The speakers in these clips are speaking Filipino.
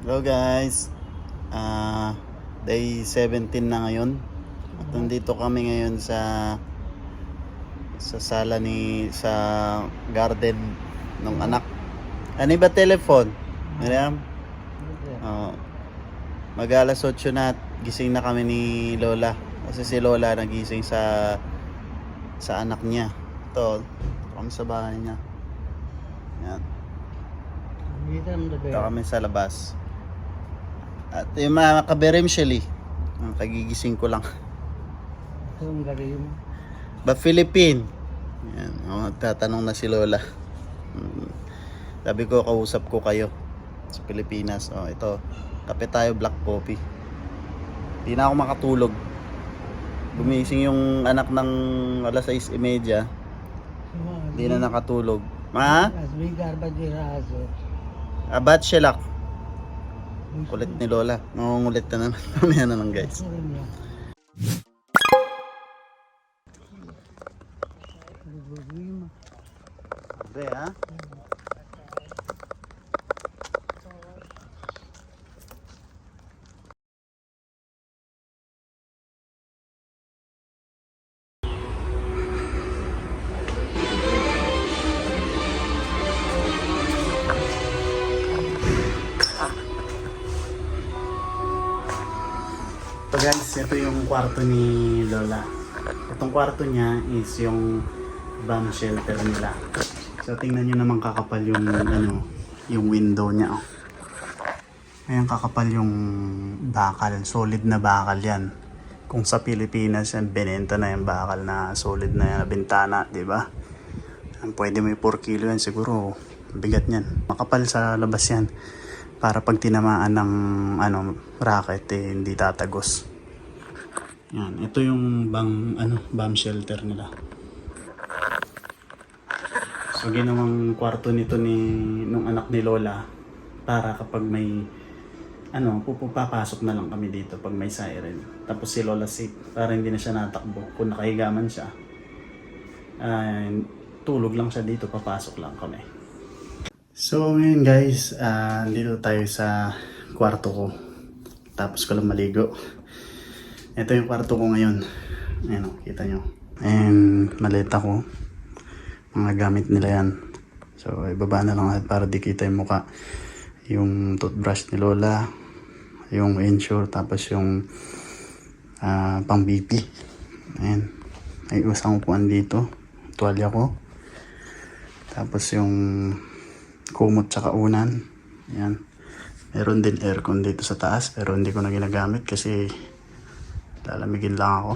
Hello guys. Ah, day 17 na ngayon. At nandito kami ngayon sa sa sala ni sa garden ng anak. Ano ba telephone? Miriam? Oo. Mag alas 8 na gising na kami ni Lola. Kasi si Lola nagising sa sa anak niya. Ito, kami sa bahay niya. Yan. Dito kami sa labas. At yung mga kaberem Shelly. Ang kagigising ko lang. Ang garim. Ba Philippine? Yan. Oh, tatanong na si Lola. Mm. Sabi ko, kausap ko kayo sa Pilipinas. Oh, ito. Kape tayo, black coffee. Hindi na ako makatulog. Gumising yung anak ng alas 6.30. Hindi na nakatulog. Ma? As may garba di raso. Abat shelak. Kulit ni Lola. Nangungulit na naman. Mamaya na lang guys. Pre, ha? So guys, ito yung kwarto ni Lola. Itong kwarto niya is yung bomb shelter nila. So tingnan nyo naman kakapal yung ano, yung window niya. Oh. Ayan kakapal yung bakal. Solid na bakal yan. Kung sa Pilipinas yan, binenta na yung bakal na solid na yan, na bintana, di ba? Pwede may 4 kilo yan siguro. Bigat niyan. Makapal sa labas yan. Para pag tinamaan ng ano, racket, eh, hindi tatagos. Yan. Ito yung bang, ano, bomb shelter nila. So ginawang kwarto nito ni nung anak ni Lola para kapag may ano, pupapasok na lang kami dito pag may siren. Tapos si Lola safe para hindi na siya natakbo. Kung nakahiga man siya, ah, tulog lang siya dito, papasok lang kami. So ngayon guys, ah, dito tayo sa kwarto ko. Tapos ko lang maligo. Ito yung kwarto ko ngayon. Ayan o, kita nyo. And maleta ko mga gamit nila yan. So, ibaba na lang para di kita yung muka. Yung toothbrush ni Lola, yung insure, tapos yung ah, pang BP. Ayan. May usang upuan dito. Tuwalya ko. Tapos yung kumot tsaka unan. Ayan. Meron din aircon dito sa taas pero hindi ko na ginagamit kasi lalamigin lang ako.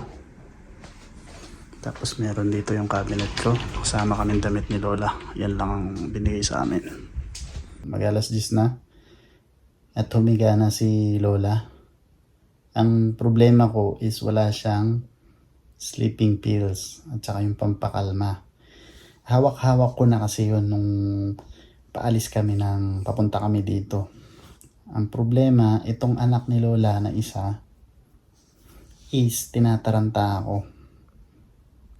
Tapos meron dito yung cabinet ko. Kasama kami damit ni Lola. Yan lang ang binigay sa amin. Mag-alas 10 na. At humiga na si Lola. Ang problema ko is wala siyang sleeping pills at saka yung pampakalma. Hawak-hawak ko na kasi yun nung paalis kami ng papunta kami dito. Ang problema, itong anak ni Lola na isa is tinataranta ako.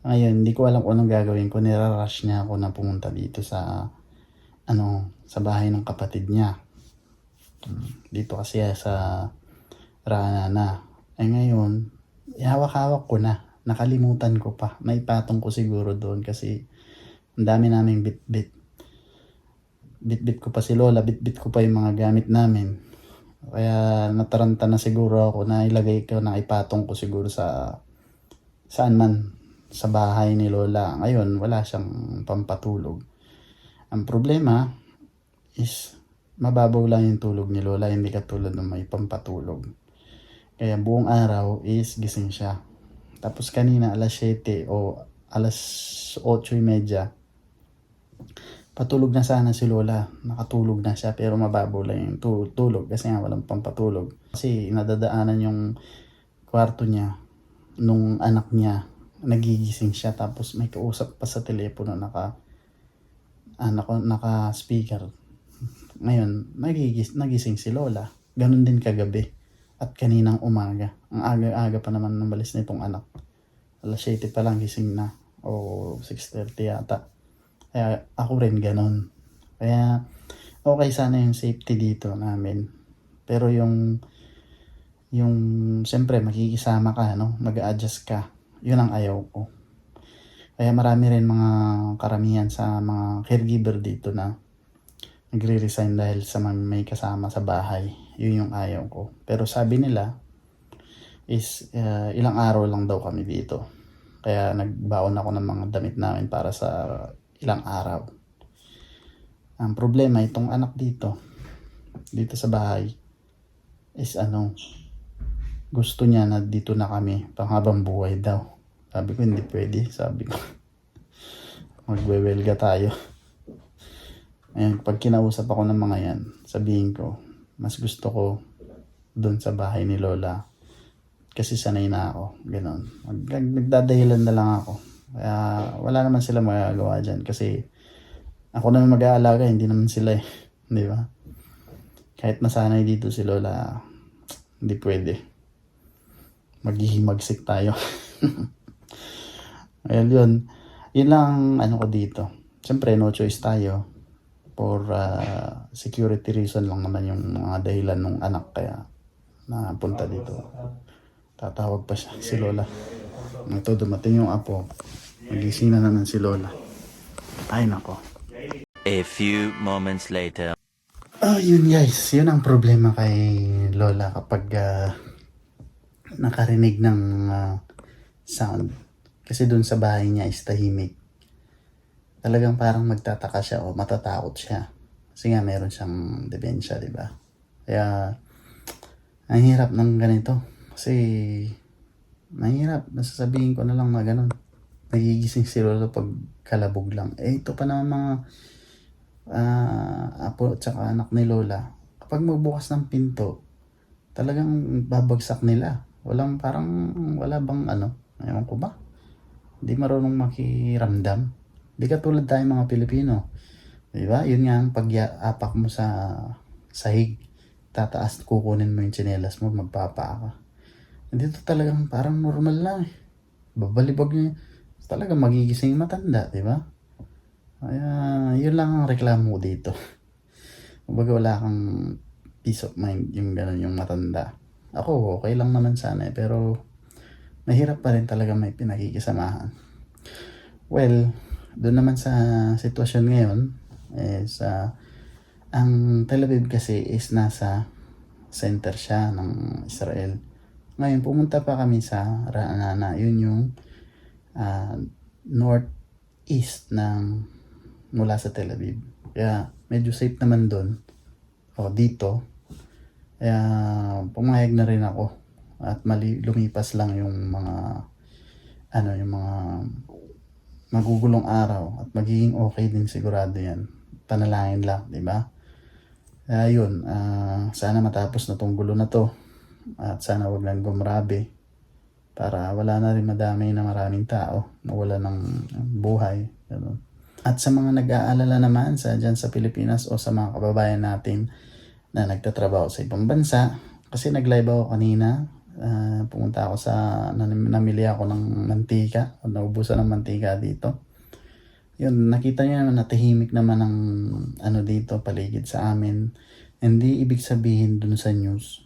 Ngayon, hindi ko alam kung anong gagawin ko. Nirarush niya ako na pumunta dito sa ano, sa bahay ng kapatid niya. Dito kasi sa Rana na. Eh ngayon, hawak-hawak ko na. Nakalimutan ko pa. Naipatong ko siguro doon kasi ang dami naming bit-bit. Bit-bit ko pa si Lola, bit-bit ko pa yung mga gamit namin. Kaya nataranta na siguro ako na ilagay ko na ipatong ko siguro sa saan man sa bahay ni Lola. Ngayon, wala siyang pampatulog. Ang problema is mababaw lang yung tulog ni Lola, hindi katulad ng may pampatulog. Kaya buong araw is gising siya. Tapos kanina alas 7 o alas 8.30, patulog na sana si Lola. Nakatulog na siya pero mababaw lang yung tu- tulog kasi nga walang pampatulog. Kasi nadadaanan yung kwarto niya nung anak niya. Nagigising siya tapos may kausap pa sa telepono naka ah, naka, naka speaker ngayon nagigis, nagising si Lola. Ganun din kagabi at kaninang umaga. Ang aga-aga pa naman ng balis nitong anak. Alas 7 pa lang gising na. O 6.30 yata kaya ako rin ganun kaya okay sana yung safety dito namin Pero yung, yung, siyempre, makikisama ka, no? mag adjust ka. Yun ang ayaw ko. Kaya marami rin mga karamihan sa mga caregiver dito na nagre-resign dahil sa may kasama sa bahay. Yun yung ayaw ko. Pero sabi nila is uh, ilang araw lang daw kami dito. Kaya nagbaon ako ng mga damit namin para sa ilang araw. Ang problema itong anak dito, dito sa bahay, is ano, gusto niya na dito na kami panghabang buhay daw. Sabi ko, hindi pwede. Sabi ko, magwewelga tayo. Ayun, pag kinausap ako ng mga yan, sabihin ko, mas gusto ko doon sa bahay ni Lola. Kasi sanay na ako. Ganon. Nagdadahilan na lang ako. Kaya wala naman sila magagawa dyan. Kasi ako naman mag-aalaga, hindi naman sila eh. Di ba? Kahit nasanay dito si Lola, hindi pwede. Maghihimagsik tayo. Ayun yun. Yun lang ano ko dito. Siyempre, no choice tayo. For uh, security reason lang naman yung mga dahilan ng anak kaya napunta dito. Tatawag pa siya, si Lola. Ito, dumating yung apo. Magising na naman si Lola. Ay, nako. A few moments later. Oh, yun guys. Yun ang problema kay Lola kapag ah, nakarinig ng ah, sound. Kasi dun sa bahay niya is tahimik. Talagang parang magtataka siya o matatakot siya. Kasi nga meron siyang demensya, di ba? Kaya, ang hirap ng ganito. Kasi, mahirap. Nasasabihin ko na lang na ganun. Nagigising si Lola pag kalabog lang. Eh, ito pa naman mga ah, apo at anak ni Lola, kapag magbukas ng pinto, talagang babagsak nila. Walang parang, wala bang ano, ewan ko ba? Hindi marunong makiramdam. Hindi katulad tayo mga Pilipino. Di ba? Yun nga ang pag-apak mo sa sahig. Tataas, kukunin mo yung tsinelas mo, magpapa ka. Dito talagang parang normal lang eh. Babalibag niya. Talagang magigising matanda, di ba? Kaya, yun lang ang reklamo ko dito. Kumbaga wala kang peace of mind yung gano'n yung matanda. Ako, okay lang naman sana eh, pero mahirap pa rin talaga may pinakikisamahan. Well, doon naman sa sitwasyon ngayon, is, ah, ang Tel Aviv kasi is nasa center siya ng Israel. Ngayon, pumunta pa kami sa Ra'anana. Yun yung ah, northeast ng mula sa Tel Aviv. Kaya medyo safe naman doon. O dito. Kaya pumayag na rin ako. At mali, lumipas lang yung mga ano yung mga magugulong araw at magiging okay din sigurado yan. Panalangin lang, di ba? Kaya yun, ah, sana matapos na tong gulo na to. At sana wag lang gumrabe para wala na rin madami na maraming tao nawala ng buhay. Ganun. At sa mga nag-aalala naman sa dyan sa Pilipinas o sa mga kababayan natin na nagtatrabaho sa ibang bansa, kasi nag-live ako kanina, ah, pumunta ako sa, nam- namili ako ng mantika, o naubusan ng mantika dito. Yun, nakita niyo naman na tahimik naman ang ano dito, paligid sa amin. Hindi ibig sabihin dun sa news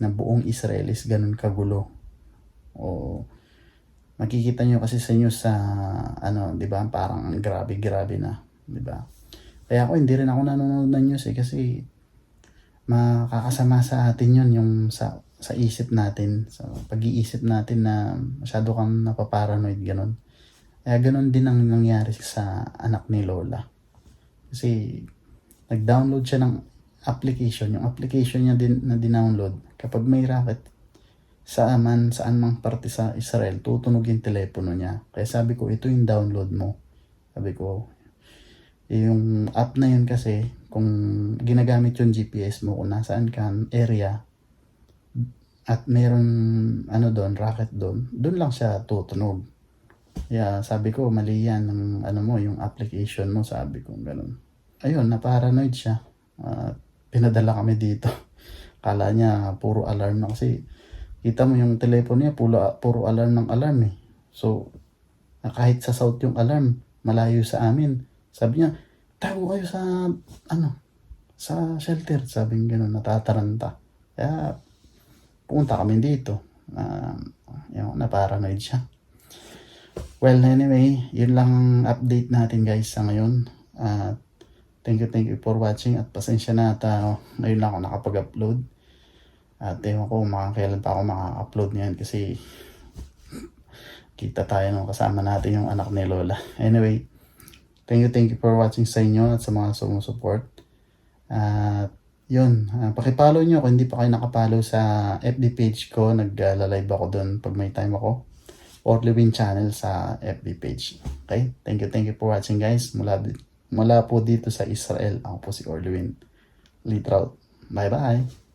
na buong Israel is ganun kagulo. O makikita nyo kasi sa news sa ano, 'di ba? Parang ang grabe-grabe na, 'di ba? Kaya ako hindi rin ako nanonood ng news eh kasi makakasama sa atin 'yon yung sa sa isip natin, sa pag-iisip natin na masyado kang napaparanoid ganun. Kaya ganun din ang nangyari sa anak ni Lola. Kasi nag-download siya ng application, yung application niya din na dinownload, kapag may racket, saan saan mang parte sa Israel, tutunog yung telepono niya. Kaya sabi ko, ito yung download mo. Sabi ko, yung app na yun kasi, kung ginagamit yung GPS mo, kung nasaan ka, area, at meron, ano doon, racket doon, doon lang siya tutunog. Kaya sabi ko, mali yan, ng, ano mo, yung application mo, sabi ko, ganun. Ayun, na-paranoid siya. At pinadala kami dito. Kala niya puro alarm na kasi kita mo yung telepono niya puro, puro alarm ng alarm eh. So, kahit sa south yung alarm, malayo sa amin. Sabi niya, tago kayo sa, ano, sa shelter. Sabi niya gano'n, natataranta. Kaya, pumunta kami dito. Uh, yung na-paranoid siya. Well, anyway, yun lang ang update natin guys sa ngayon. At thank you, thank you for watching. At pasensya na at uh, ngayon lang ako nakapag-upload. At ewan ko mga kailan pa ako maka-upload ngayon kasi kita tayo nung kasama natin yung anak ni Lola. Anyway, thank you, thank you for watching sa inyo at sa mga sumusupport. At yun, uh, pakipollow nyo kung hindi pa kayo nakapollow sa FB page ko. Nag-live ako doon pag may time ako. Orly Win channel sa FB page. Okay? Thank you, thank you for watching guys. Mula, mula po dito sa Israel. Ako po si Orly Win. Litraut. Bye-bye.